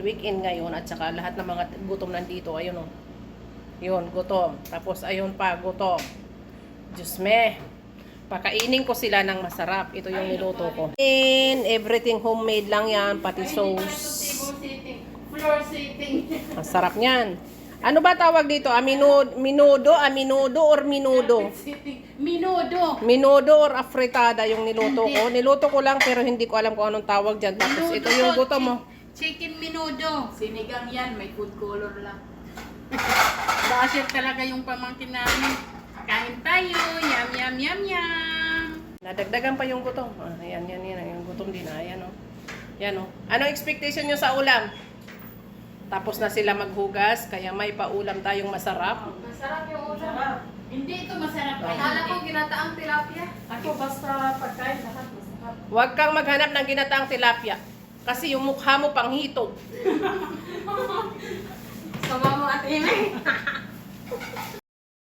weekend ngayon at saka lahat ng mga gutom nandito, ayun o. Yun, gutom. Tapos ayun pa, gutom. Diyos me. Pakainin ko sila ng masarap. Ito yung niluto ko. And everything homemade lang yan, pati sauce. Floor sitting. Masarap niyan. Ano ba tawag dito? Aminudo, minudo, aminudo or minudo? Minudo. Minudo or afritada yung niluto ko. Niluto ko lang pero hindi ko alam kung anong tawag dyan. Tapos ito yung gutom mo. Chicken minudo. Sinigang yan, may food color lang. Basher talaga yung pamangkin namin. Kain tayo. Yum, yum, yum, yum. Nadagdagan pa yung gutom. Ah, ayan, yan, yan. Yung gutom din. Ah, ayan, oh. Yan, oh. Ano expectation nyo sa ulam? Tapos na sila maghugas, kaya may paulam tayong masarap. Masarap yung ulam. Hindi ito masarap. Ah. Akala ko ginataang tilapia. Ako basta pagkain lahat masarap. Huwag kang maghanap ng ginataang tilapia. Kasi yung mukha mo pang hitog. Sama mo at ime.